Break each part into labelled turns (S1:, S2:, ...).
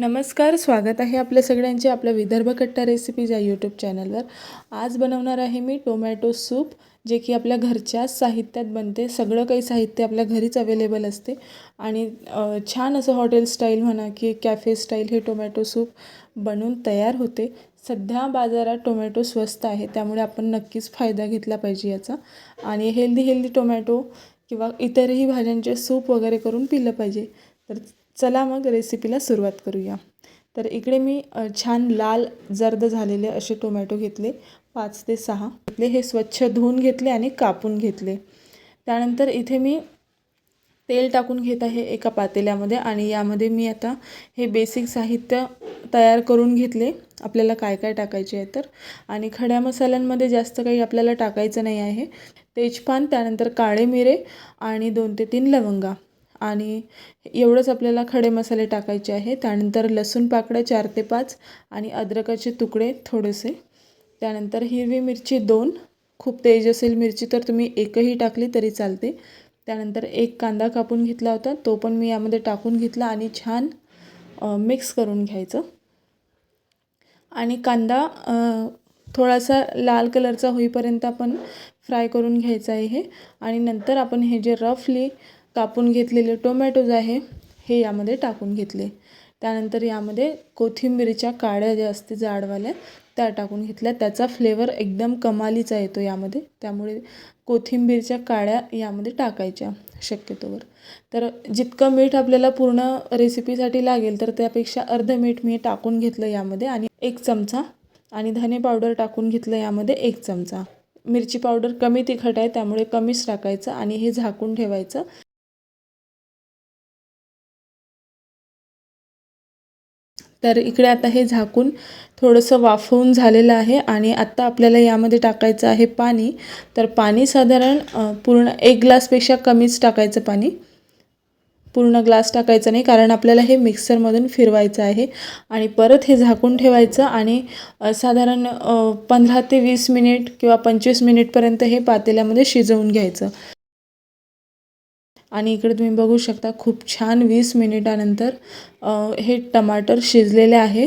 S1: नमस्कार स्वागत आहे आपल्या सगळ्यांचे आपल्या विदर्भ कट्टा रेसिपीज या यूट्यूब चॅनलवर आज बनवणार आहे मी टोमॅटो सूप जे की आपल्या घरच्याच साहित्यात बनते. सगळं काही साहित्य आपल्या घरीच अवेलेबल असते. आणि छान असं हॉटेल स्टाईल म्हणा की कॅफे स्टाईल हे टोमॅटो सूप बनून तयार होते. सध्या बाजारात टोमॅटो स्वस्त आहे त्यामुळे आपण नक्कीच फायदा घेतला पाहिजे याचा. आणि हेल्दी हेल्दी टोमॅटो किंवा इतरही भाज्यांचे सूप वगैरे करून पिलं पाहिजे. तर चला मग रेसिपीला सुरुवात करूया. तर इकडे मी छान लाल जर्द झालेले असे टोमॅटो घेतले पाच ते सहा. घेतले हे स्वच्छ धुवून घेतले आणि कापून घेतले. त्यानंतर इथे मी तेल टाकून घेत आहे एका पातेल्यामध्ये आणि यामध्ये मी आता हे बेसिक साहित्य तयार करून घेतले. आपल्याला काय काय टाकायचे आहे तर? आणि खड्या मसाल्यांमध्ये जास्त काही आपल्याला टाकायचं नाही आहे. तेजपान त्यानंतर काळे मिरे आणि दोन ते तीन लवंगा. आणि एवढंच आपल्याला खडे मसाले टाकायचे आहे त्यानंतर लसूण पाकळ्या चार ते पाच आणि अद्रकाचे तुकडे थोडेसे. त्यानंतर हिरवी मिरची दोन. खूप तेज असेल मिरची तर तुम्ही एकही टाकली तरी चालते. त्यानंतर एक कांदा कापून घेतला होता. तो पण मी यामध्ये टाकून घेतला आणि छान मिक्स करून घ्यायचं. आणि कांदा थोडासा लाल कलरचा होईपर्यंत आपण फ्राय करून घ्यायचा आहे हे. आणि नंतर आपण हे जे रफली कापून घेतलेले टोमॅटोज आहे हे यामध्ये टाकून घेतले. त्यानंतर यामध्ये कोथिंबीरच्या काड्या ज्या असते जाडवाल्या त्या टाकून घेतल्या. त्याचा फ्लेवर एकदम कमालीचा येतो यामध्ये. त्यामुळे कोथिंबीरच्या काड्या यामध्ये टाकायच्या शक्यतोवर. तर जितकं मीठ आपल्याला पूर्ण रेसिपीसाठी लागेल तर त्यापेक्षा अर्ध मीठ मी टाकून घेतलं यामध्ये आणि एक चमचा आणि धने पावडर टाकून घेतलं यामध्ये एक चमचा. मिरची पावडर कमी तिखट आहे त्यामुळे कमीच टाकायचं आणि हे झाकून ठेवायचं. तर इकडे आता हे झाकून थोडंसं वाफवून झालेलं आहे आणि आत्ता आपल्याला यामध्ये टाकायचं आहे पाणी. तर पाणी साधारण पूर्ण एक ग्लासपेक्षा कमीच टाकायचं पाणी. पूर्ण ग्लास टाकायचं नाही कारण आपल्याला हे मिक्सरमधून फिरवायचं आहे. आणि परत हे झाकून ठेवायचं आणि साधारण पंधरा ते वीस मिनिट किंवा पंचवीस मिनिटपर्यंत हे पातेल्यामध्ये शिजवून घ्यायचं. आणि इकडे तुम्ही बघू शकता खूप छान वीस मिनिटानंतर हे टमाटर शिजलेले आहे.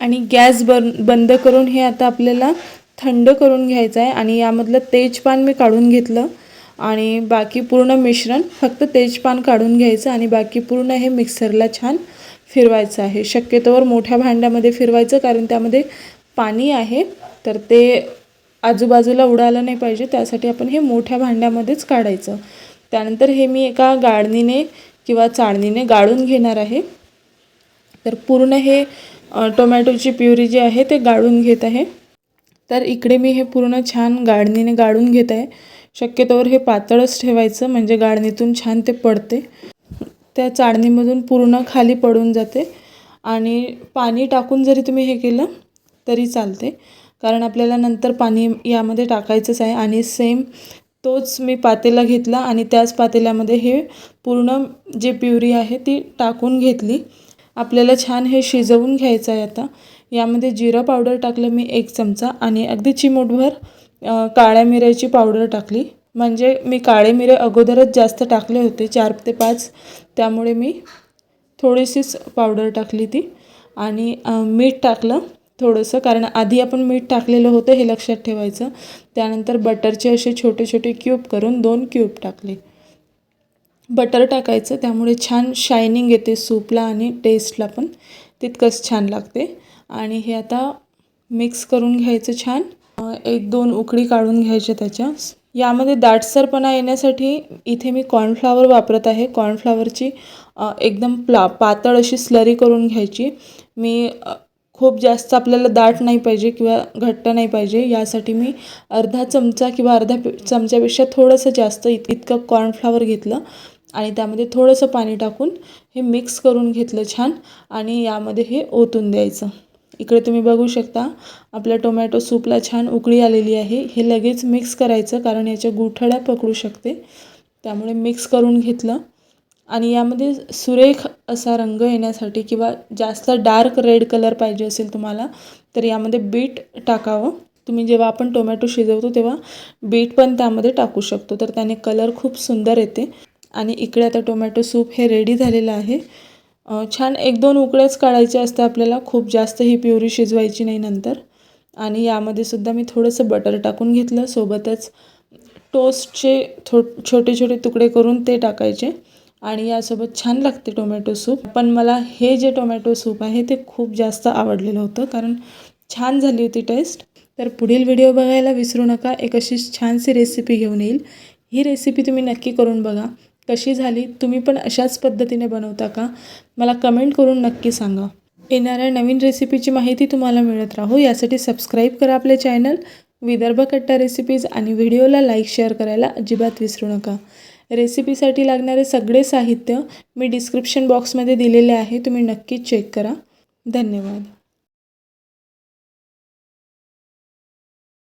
S1: आणि गॅस बन बंद करून हे आता आपल्याला थंड करून घ्यायचं आहे आणि यामधलं तेजपान मी काढून घेतलं आणि बाकी पूर्ण मिश्रण फक्त तेजपान काढून घ्यायचं आणि बाकी पूर्ण हे मिक्सरला छान फिरवायचं आहे. शक्यतोवर मोठ्या भांड्यामध्ये फिरवायचं कारण त्यामध्ये पाणी आहे तर ते आजूबाजूला उडालं नाही पाहिजे त्यासाठी आपण हे मोठ्या भांड्यामध्येच काढायचं. त्यानंतर हे मी एका गाळणीने किंवा चाळणीने गाळून घेणार आहे. तर पूर्ण हे टोमॅटोची प्युरी जी आहे ते गाळून घेत आहे. तर इकडे मी हे पूर्ण छान गाळणीने गाळून घेत आहे. शक्यतोवर हे पातळच ठेवायचं म्हणजे गाळणीतून छान ते पडते. त्या चाळणीमधून पूर्ण खाली पडून जाते. आणि पाणी टाकून जरी तुम्ही हे केलं तरी चालते. कारण आपल्याला नंतर पाणी यामध्ये टाकायचंच आहे. आणि सेम तोच मी पातेला घेतला आणि त्याच पातेल्यामध्ये हे पूर्ण जे प्युरी आहे ती टाकून घेतली. आपल्याला छान हे शिजवून घ्यायचं आहे आता. यामध्ये जिरं पावडर टाकलं मी एक चमचा आणि अगदी चिमूटभर काळ्या मिऱ्याची पावडर टाकली. म्हणजे मी काळे मिरे अगोदरच जास्त टाकले होते चार ते पाच. त्यामुळे मी थोडीशीच पावडर टाकली ती. आणि मीठ टाकलं. थोडंसं कारण आधी आपण मीठ टाकलेलं होतं हे लक्षात ठेवायचं. त्यानंतर बटरचे असे छोटे छोटे क्यूब करून दोन क्यूब टाकले. बटर टाकायचं त्यामुळे छान शायनिंग येते सूपला आणि टेस्टला पण. तितकंच छान लागते. आणि हे आता मिक्स करून घ्यायचं छान. एक दोन उकडी काढून घ्यायच्या त्याच्या यामध्ये दाटसरपणा येण्यासाठी इथे मी कॉर्नफ्लावर वापरत आहे. कॉर्नफ्लावरची एकदम प्ला पातळ अशी स्लरी करून घ्यायची. मी खूप जास्त आपल्याला दाट नाही पाहिजे किंवा घट्ट नाही पाहिजे यासाठी मी अर्धा चमचा किंवा अर्धा चमच्यापेक्षा थोडंसं जास्त इत इतकं कॉर्नफ्लावर घेतलं आणि त्यामध्ये थोडंसं पाणी टाकून हे मिक्स करून घेतलं छान आणि यामध्ये हे ओतून द्यायचं. इकडे तुम्ही बघू शकता आपल्या टोमॅटो सूपला छान उकळी आलेली आहे. हे लगेच मिक्स करायचं कारण याच्या गुठळ्या पकडू शकते. त्यामुळे मिक्स करून घेतलं. आणि यामध्ये सुरेख असा रंग येण्यासाठी किंवा जास्त डार्क रेड कलर पाहिजे असेल तुम्हाला तर यामध्ये बीट टाकावं. तुम्ही जेव्हा आपण टोमॅटो शिजवतो तेव्हा बीट पण त्यामध्ये टाकू शकतो तर त्याने कलर खूप सुंदर येते. आणि इकडे आता टोमॅटो सूप हे रेडी झालेलं आहे. छान एक दोन उकळ्याच काढायचे असते आपल्याला खूप जास्त ही प्युरी शिजवायची नाही नंतर. आणि यामध्ये सुद्धा मी थोडंसं बटर टाकून घेतलं सोबतच टोस्टचे थो छोटे छोटे तुकडे करून ते टाकायचे. आणि यासोबत छान लागते टोमॅटो सूप. पण मला हे जे टोमॅटो सूप आहे ते खूप जास्त आवडलेलं होतं कारण छान झाली होती टेस्ट तर पुढील व्हिडिओ बघायला विसरू नका एक अशी छानशी रेसिपी घेऊन येईल. ही रेसिपी तुम्ही नक्की करून बघा. कशी झाली तुम्ही पण अशाच पद्धतीने बनवता का? मला कमेंट करून नक्की सांगा. येणाऱ्या नवीन रेसिपीची माहिती तुम्हाला मिळत राहू. यासाठी सबस्क्राईब करा आपले चॅनल विदर्भ कट्टा रेसिपीज आणि व्हिडिओला लाईक शेअर करायला अजिबात विसरू नका. रेसिपीसाठी लागणारे सगळे साहित्य मी डिस्क्रिप्शन बॉक्समध्ये दिलेले आहे तुम्ही नक्कीच चेक करा. धन्यवाद.